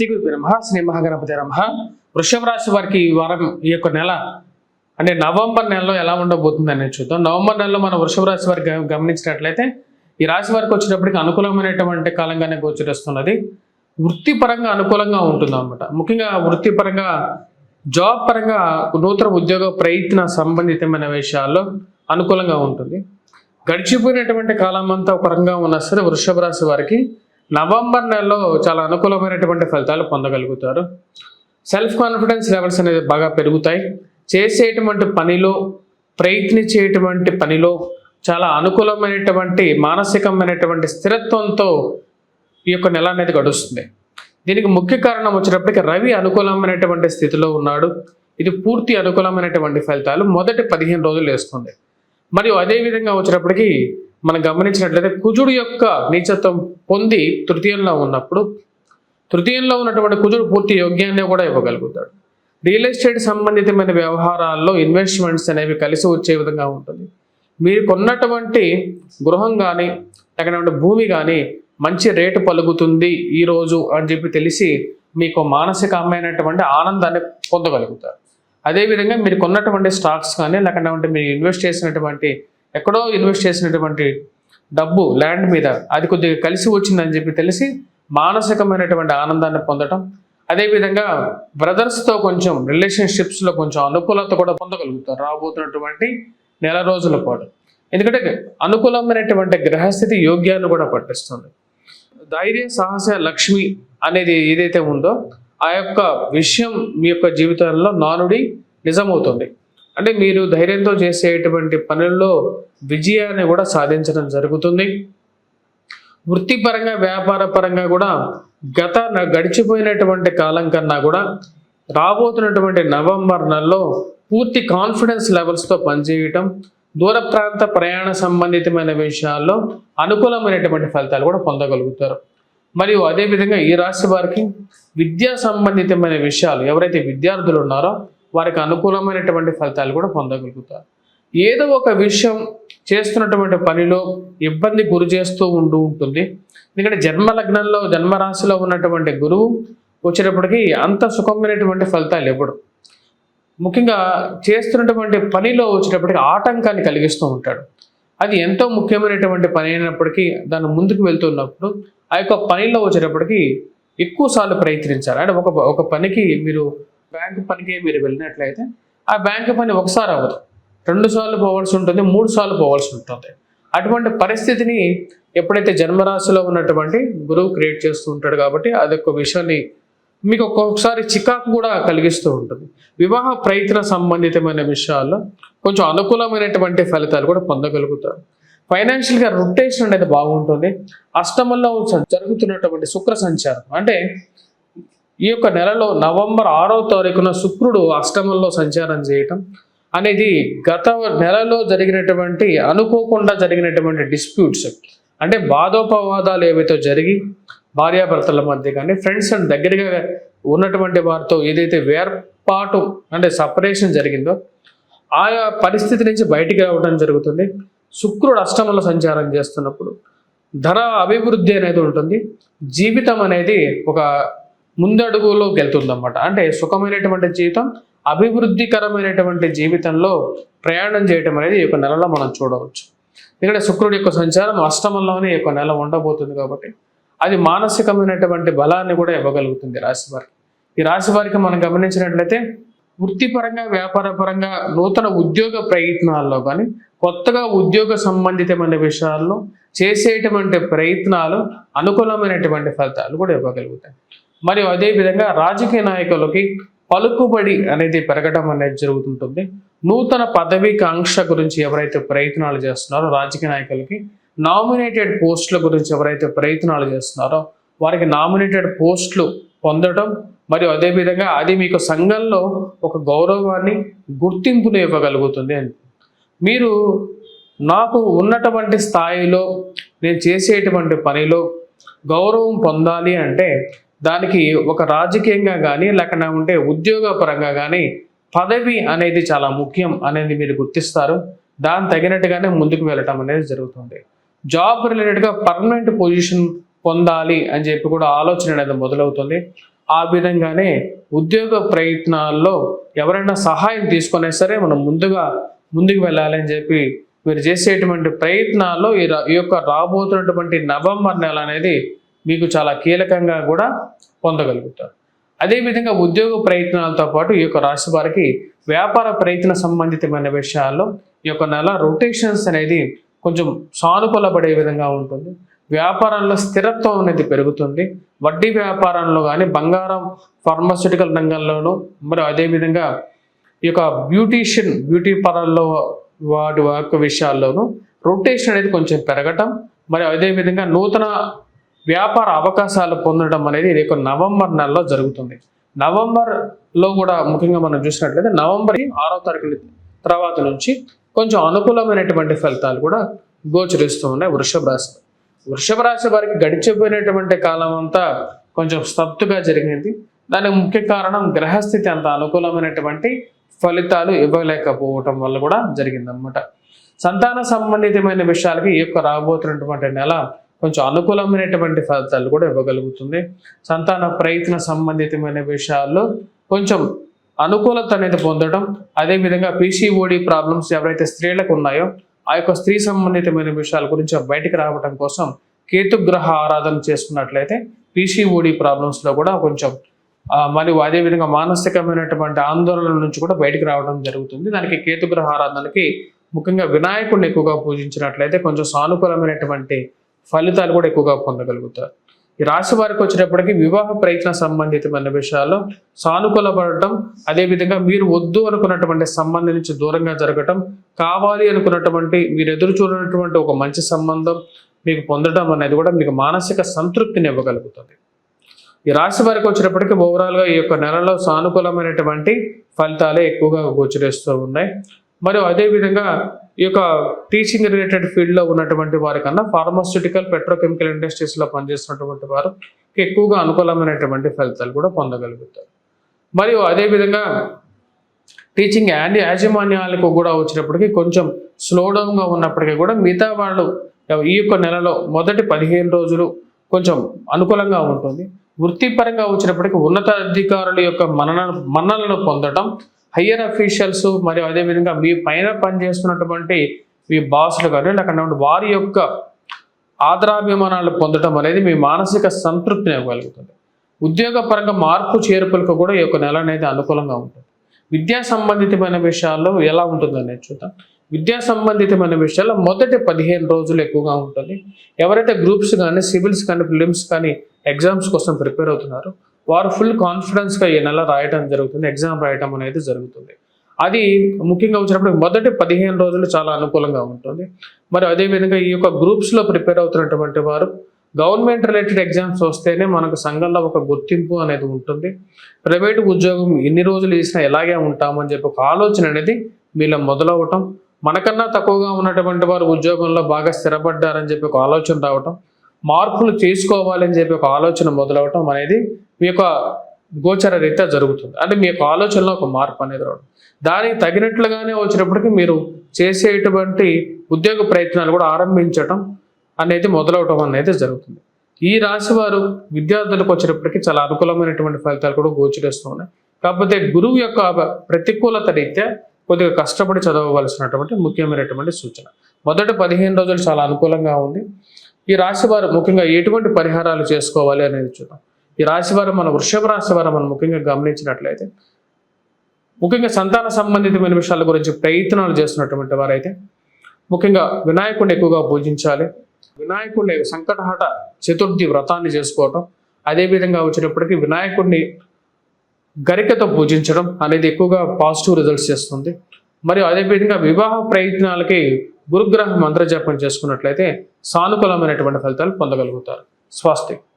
శ్రీ గురు బ్రహ్మ శ్రీ మహాగణపతి రమ వృషభ రాశి వారికి ఈ వారం ఈ యొక్క నెల అంటే నవంబర్ నెలలో ఎలా ఉండబోతుంది అనేది చూద్దాం. నవంబర్ నెలలో మన వృషభ రాశి వారికి గమనించినట్లయితే ఈ రాశి వారికి వచ్చేటప్పటికి అనుకూలమైనటువంటి కాలంగానే గోచరిస్తున్నది. వృత్తిపరంగా అనుకూలంగా ఉంటుంది అనమాట ముఖ్యంగా వృత్తిపరంగా జాబ్ పరంగా నూతన ఉద్యోగ ప్రయత్న సంబంధితమైన విషయాల్లో అనుకూలంగా ఉంటుంది. గడిచిపోయినటువంటి కాలం అంతా ఒక రంగా ఉన్నా సరే వృషభ రాశి వారికి నవంబర్ నెలలో చాలా అనుకూలమైనటువంటి ఫలితాలు పొందగలుగుతారు. సెల్ఫ్ కాన్ఫిడెన్స్ లెవెల్స్ అనేది బాగా పెరుగుతాయి. చేసేటువంటి పనిలో ప్రయత్నించేటువంటి పనిలో చాలా అనుకూలమైనటువంటి మానసికమైనటువంటి స్థిరత్వంతో ఈ యొక్క నెల అనేది గడుస్తుంది. దీనికి ముఖ్య కారణం వచ్చేటప్పటికి రవి అనుకూలమైనటువంటి స్థితిలో ఉన్నాడు. ఇది పూర్తి అనుకూలమైనటువంటి ఫలితాలు. మొదటి పదిహేను రోజులు వేస్తుంది మరియు అదే విధంగా వచ్చేటప్పటికి మనం గమనించినట్లయితే కుజుడు యొక్క నీచత్వం పొంది తృతీయంలో ఉన్నప్పుడు తృతీయంలో ఉన్నటువంటి కుజుడు పూర్తి యోగ్యాన్ని కూడా ఇవ్వగలుగుతాడు. రియల్ ఎస్టేట్ సంబంధితమైన వ్యవహారాల్లో ఇన్వెస్ట్మెంట్స్ అనేవి కలిసి వచ్చే విధంగా ఉంటుంది. మీరు కొన్నటువంటి గృహం కానీ లేకపోతే భూమి కానీ మంచి రేటు పలుకుతుంది ఈరోజు అని చెప్పి తెలిసి మీకు మానసికమైనటువంటి ఆనందాన్ని పొందగలుగుతారు. అదేవిధంగా మీరు కొన్నటువంటి స్టాక్స్ కానీ లేకపోతే మీరు ఇన్వెస్ట్ చేసినటువంటి ఎక్కడో ఇన్వెస్ట్ చేసినటువంటి డబ్బు ల్యాండ్ మీద అది కొద్దిగా కలిసి వచ్చిందని చెప్పి తెలిసి మానసికమైనటువంటి ఆనందాన్ని పొందటం అదేవిధంగా బ్రదర్స్తో కొంచెం రిలేషన్షిప్స్లో కొంచెం అనుకూలత కూడా పొందగలుగుతారు. రాబోతున్నటువంటి నెల రోజుల పాటు. ఎందుకంటే అనుకూలమైనటువంటి గ్రహస్థితి యోగ్యాన్ని కూడా పట్టిస్తుంది. ధైర్య సాహస లక్ష్మి అనేది ఏదైతే ఉందో ఆ యొక్క విషయం మీ యొక్క జీవితంలో నానుడి నిజమవుతుంది. అంటే మీరు ధైర్యంతో చేసేటువంటి పనుల్లో విజయాన్ని కూడా సాధించడం జరుగుతుంది. వృత్తిపరంగా వ్యాపార పరంగా కూడా గత గడిచిపోయినటువంటి కాలం కన్నా కూడా రాబోతున్నటువంటి నవంబర్ నెలలో పూర్తి కాన్ఫిడెన్స్ లెవెల్స్తో పనిచేయటం దూర ప్రాంత ప్రయాణ సంబంధితమైన విషయాల్లో అనుకూలమైనటువంటి ఫలితాలు కూడా పొందగలుగుతారు. మరియు అదేవిధంగా ఈ రాశి వారికి విద్యా సంబంధితమైన విషయాలు ఎవరైతే విద్యార్థులు ఉన్నారో వారికి అనుకూలమైనటువంటి ఫలితాలు కూడా పొందగలుగుతారు. ఏదో ఒక విషయం చేస్తున్నటువంటి పనిలో ఇబ్బంది గురి చేస్తూ ఉంటూ ఉంటుంది. ఎందుకంటే జన్మ లగ్నంలో జన్మరాశిలో ఉన్నటువంటి గురువు వచ్చేటప్పటికి అంత సుఖమైనటువంటి ఫలితాలు ఇవ్వడు. ముఖ్యంగా చేస్తున్నటువంటి పనిలో వచ్చేటప్పటికి ఆటంకాన్ని కలిగిస్తూ ఉంటాడు. అది ఎంతో ముఖ్యమైనటువంటి పని అయినప్పటికీ దాన్ని ముందుకు వెళ్తున్నప్పుడు ఆ యొక్క పనిలో వచ్చేటప్పటికి ఎక్కువసార్లు ప్రయత్నించాలి. అంటే ఒక ఒక పనికి మీరు బ్యాంకు పనికే మీరు వెళ్ళినట్లయితే ఆ బ్యాంకు పని ఒకసారి అవ్వదు. రెండు సార్లు పోవాల్సి ఉంటుంది మూడు సార్లు పోవాల్సి ఉంటుంది. అటువంటి పరిస్థితిని ఎప్పుడైతే జన్మరాశిలో ఉన్నటువంటి గురువు క్రియేట్ చేస్తూ ఉంటాడు కాబట్టి అదొక విషయాన్ని మీకు ఒక్కొక్కసారి చికాకు కూడా కలిగిస్తూ ఉంటుంది. వివాహ ప్రయత్న సంబంధితమైన విషయాల్లో కొంచెం అనుకూలమైనటువంటి ఫలితాలు కూడా పొందగలుగుతారు. ఫైనాన్షియల్గా రొటేషన్ అనేది బాగుంటుంది. అష్టమంలో జరుగుతున్నటువంటి శుక్ర సంచారం అంటే ఈ యొక్క నెలలో నవంబర్ ఆరో తారీఖున శుక్రుడు అష్టమంలో సంచారం చేయటం అనేది గత నెలలో జరిగినటువంటి అనుకోకుండా జరిగినటువంటి డిస్ప్యూట్స్. అంటే బాధోపవాదాలు ఏవైతే జరిగి భార్యాభర్తల మధ్య కానీ ఫ్రెండ్స్ అండ్ దగ్గరగా ఉన్నటువంటి వారితో ఏదైతే వేర్పాటు అంటే సపరేషన్ జరిగిందో ఆయా పరిస్థితి నుంచి బయటికి రావడం జరుగుతుంది. శుక్రుడు అష్టమంలో సంచారం చేస్తున్నప్పుడు ధర అభివృద్ధి అనేది ఉంటుంది. జీవితం అనేది ఒక ముందడుగులోకి వెళ్తుందన్నమాట. అంటే సుఖమైనటువంటి జీవితం అభివృద్ధికరమైనటువంటి జీవితంలో ప్రయాణం చేయటం అనేది ఈ యొక్క నెలలో మనం చూడవచ్చు. ఎందుకంటే శుక్రుడి యొక్క సంచారం అష్టమంలోనే ఈ యొక్క నెల ఉండబోతుంది కాబట్టి అది మానసికమైనటువంటి బలాన్ని కూడా ఇవ్వగలుగుతుంది రాశి వారికి. ఈ రాశి వారికి మనం గమనించినట్లయితే వృత్తిపరంగా వ్యాపారపరంగా నూతన ఉద్యోగ ప్రయత్నాల్లో కానీ కొత్తగా ఉద్యోగ సంబంధితమైన విషయాల్లో చేసేటువంటి ప్రయత్నాలు అనుకూలమైనటువంటి ఫలితాలు కూడా ఇవ్వగలుగుతాయి. మరియు అదేవిధంగా రాజకీయ నాయకులకి పలుకుబడి అనేది పెరగడం అనేది జరుగుతుంటుంది. నూతన పదవి కాంక్ష గురించి ఎవరైతే ప్రయత్నాలు చేస్తున్నారో రాజకీయ నాయకులకి నామినేటెడ్ పోస్టుల గురించి ఎవరైతే ప్రయత్నాలు చేస్తున్నారో వారికి నామినేటెడ్ పోస్టులు పొందడం మరియు అదేవిధంగా అది మీకు సంఘంలో ఒక గౌరవాన్ని గుర్తింపును ఇవ్వగలుగుతుంది అని. మీరు నాకు ఉన్నటువంటి స్థాయిలో నేను చేసేటువంటి పనిలో గౌరవం పొందాలి అంటే దానికి ఒక రాజకీయంగా కానీ లేకుండా ఉంటే ఉద్యోగపరంగా కానీ పదవి అనేది చాలా ముఖ్యం అనేది మీరు గుర్తిస్తారు. దాని తగినట్టుగానే ముందుకు వెళ్ళటం అనేది జరుగుతుంది. జాబ్ రిలేటెడ్గా పర్మనెంట్ పొజిషన్ పొందాలి అని చెప్పి కూడా ఆలోచన అనేది మొదలవుతుంది. ఆ విధంగానే ఉద్యోగ ప్రయత్నాల్లో ఎవరైనా సహాయం తీసుకునే సరే మనం ముందుగా ముందుకు వెళ్ళాలని చెప్పి మీరు చేసేటువంటి ప్రయత్నాల్లో ఈ యొక్క రాబోతున్నటువంటి నవంబర్ నెల అనేది మీకు చాలా కీలకంగా కూడా పొందగలుగుతారు. అదేవిధంగా ఉద్యోగ ప్రయత్నాలతో పాటు ఈ యొక్క రాశి వారికి వ్యాపార ప్రయత్న సంబంధితమైన విషయాల్లో ఈ యొక్క నెల రొటేషన్స్ అనేది కొంచెం సానుకూలపడే విధంగా ఉంటుంది. వ్యాపారంలో స్థిరత్వం అనేది పెరుగుతుంది. వడ్డీ వ్యాపారంలో కానీ బంగారం ఫార్మాస్యూటికల్ రంగంలోనూ మరి అదేవిధంగా ఈ యొక్క బ్యూటీషియన్ బ్యూటీ పార్లర్లో వాటి యొక్క విషయాల్లోనూ రొటేషన్ అనేది కొంచెం పెరగటం మరి అదేవిధంగా నూతన వ్యాపార అవకాశాలు పొందడం అనేది ఇది నవంబర్ నెలలో జరుగుతుంది. నవంబర్లో కూడా ముఖ్యంగా మనం చూసినట్లయితే నవంబర్ ఆరో తారీఖు తర్వాత నుంచి కొంచెం అనుకూలమైనటువంటి ఫలితాలు కూడా గోచరిస్తూ ఉన్నాయి వృషభ రాశి వృషభ రాశి వారికి గడిచిపోయినటువంటి కాలం అంతా కొంచెం స్తబ్దుగా జరిగింది. దానికి ముఖ్య కారణం గ్రహస్థితి అంత అనుకూలమైనటువంటి ఫలితాలు ఇవ్వలేకపోవటం వల్ల కూడా జరిగిందన్నమాట. సంతాన సంబంధితమైన విషయాలకి ఈ యొక్క రాబోతున్నటువంటి నెల కొంచెం అనుకూలమైనటువంటి ఫలితాలు కూడా ఇవ్వగలుగుతుంది. సంతాన ప్రయత్న సంబంధితమైన విషయాల్లో కొంచెం అనుకూలత అనేది పొందడం అదేవిధంగా పీసీఓడి ప్రాబ్లమ్స్ ఎవరైతే స్త్రీలకు ఉన్నాయో ఆ యొక్క స్త్రీ సంబంధితమైన విషయాల గురించి బయటికి రావడం కోసం కేతుగ్రహ ఆరాధన చేసుకున్నట్లయితే పీసీఓడి ప్రాబ్లమ్స్లో కూడా కొంచెం మరియు అదేవిధంగా మానసికమైనటువంటి ఆందోళనల నుంచి కూడా బయటికి రావడం జరుగుతుంది. దానికి కేతుగ్రహ ఆరాధనకి ముఖ్యంగా వినాయకుడిని ఎక్కువగా పూజించినట్లయితే కొంచెం సానుకూలమైనటువంటి ఫలితాలు కూడా ఎక్కువగా పొందగలుగుతారు. ఈ రాశి వారికి వచ్చేటప్పటికి వివాహ ప్రయత్న సంబంధితమైన విషయాల్లో సానుకూలపడటం అదేవిధంగా మీరు వద్దు అనుకున్నటువంటి సంబంధం నుంచి దూరంగా జరగటం కావాలి అనుకున్నటువంటి మీరు ఎదురు చూడనటువంటి ఒక మంచి సంబంధం మీకు పొందడం అనేది కూడా మీకు మానసిక సంతృప్తిని ఇవ్వగలుగుతుంది. ఈ రాశి వారికి వచ్చినప్పటికీ ఓవరాల్గా ఈ యొక్క నెలలో సానుకూలమైనటువంటి ఫలితాలే ఎక్కువగా గోచరిస్తూ ఉన్నాయి. మరియు అదేవిధంగా ఈ యొక్క టీచింగ్ రిలేటెడ్ ఫీల్డ్లో ఉన్నటువంటి వారికన్నా ఫార్మాస్యూటికల్ పెట్రోకెమికల్ ఇండస్ట్రీస్లో పనిచేస్తున్నటువంటి వారు ఎక్కువగా అనుకూలమైనటువంటి ఫలితాలు కూడా పొందగలుగుతారు. మరియు అదేవిధంగా టీచింగ్ అండ్ యాజమాన్యాలకు కూడా వచ్చినప్పటికీ కొంచెం స్లో డౌన్గా ఉన్నప్పటికీ కూడా మిగతా వాళ్ళు ఈ యొక్క నెలలో మొదటి పదిహేను రోజులు కొంచెం అనుకూలంగా ఉంటుంది. వృత్తిపరంగా వచ్చినప్పటికీ ఉన్నత అధికారుల యొక్క మన్నలను పొందడం హయ్యర్ అఫీషియల్స్ మరియు అదేవిధంగా మీ పైన పనిచేస్తున్నటువంటి మీ బాసులు కానీ లేకుండా వారి యొక్క ఆదరాభిమానాలు పొందడం అనేది మీ మానసిక సంతృప్తిని ఇవ్వగలుగుతుంది. ఉద్యోగపరంగా మార్పు చేర్పులకు కూడా ఈ యొక్క నెల అనేది అనుకూలంగా ఉంటుంది. విద్యా సంబంధితమైన విషయాల్లో ఎలా ఉంటుందనేది చూద్దాం. విద్యా సంబంధితమైన విషయాల్లో మొదటి పదిహేను రోజులు ఎక్కువగా ఉంటుంది. ఎవరైతే గ్రూప్స్ కానీ సివిల్స్ కానీ ఫిలిమ్స్ కానీ ఎగ్జామ్స్ కోసం ప్రిపేర్ అవుతున్నారో వారు ఫుల్ కాన్ఫిడెన్స్గా ఈ నెల రాయటం జరుగుతుంది ఎగ్జామ్ రాయటం అనేది జరుగుతుంది. అది ముఖ్యంగా వచ్చినప్పుడు మొదటి పదిహేను రోజులు చాలా అనుకూలంగా ఉంటుంది. మరి అదేవిధంగా ఈ యొక్క గ్రూప్స్లో ప్రిపేర్ అవుతున్నటువంటి వారు గవర్నమెంట్ రిలేటెడ్ ఎగ్జామ్స్ వస్తేనే మనకు సంఘంలో ఒక గుర్తింపు అనేది ఉంటుంది. ప్రైవేట్ ఉద్యోగం ఎన్ని రోజులు చేసినా ఎలాగే ఉంటామని చెప్పి ఒక ఆలోచన అనేది మీలో మొదలవటం. మనకన్నా తక్కువగా ఉన్నటువంటి వారు ఉద్యోగంలో బాగా స్థిరపడ్డారని చెప్పి ఒక ఆలోచన రావటం. మార్పులు చేసుకోవాలని చెప్పి ఒక ఆలోచన మొదలవటం అనేది మీ యొక్క గోచర రీత్యా జరుగుతుంది. అంటే మీ యొక్క ఆలోచనలో ఒక మార్పు అనేది రావడం. దానికి తగినట్లుగానే వచ్చినప్పటికీ మీరు చేసేటువంటి ఉద్యోగ ప్రయత్నాలు కూడా ఆరంభించటం అనేది మొదలవటం అనేది జరుగుతుంది. ఈ రాశి వారు విద్యార్థులకు వచ్చేటప్పటికి చాలా అనుకూలమైనటువంటి ఫలితాలు కూడా గోచరిస్తూ ఉన్నాయి. కాకపోతే గురువు యొక్క ప్రతికూలత రీత్యా కొద్దిగా కష్టపడి చదవవలసినటువంటి ముఖ్యమైనటువంటి సూచన. మొదటి పదిహేను రోజులు చాలా అనుకూలంగా ఉంది. ఈ రాశి వారు ముఖ్యంగా ఎటువంటి పరిహారాలు చేసుకోవాలి అనేది చూద్దాం. ఈ రాశి వారు మన వృషభ రాశి వారు మనం ముఖ్యంగా గమనించినట్లయితే ముఖ్యంగా సంతాన సంబంధితమైన విషయాల గురించి ప్రయత్నాలు చేస్తున్నటువంటి వారైతే ముఖ్యంగా వినాయకుడిని ఎక్కువగా పూజించాలి. వినాయకుడిని సంకటహట చతుర్థి వ్రతాన్ని చేసుకోవటం అదేవిధంగా వచ్చినప్పటికీ వినాయకుడిని గరికతో పూజించడం అనేది ఎక్కువగా పాజిటివ్ రిజల్ట్స్ చేస్తుంది. మరియు అదేవిధంగా వివాహ ప్రయత్నాలకి గురుగ్రహ మంత్రజపం చేసుకున్నట్లయితే సానుకూలమైనటువంటి ఫలితాలు పొందగలుగుతారు. స్వాస్తి.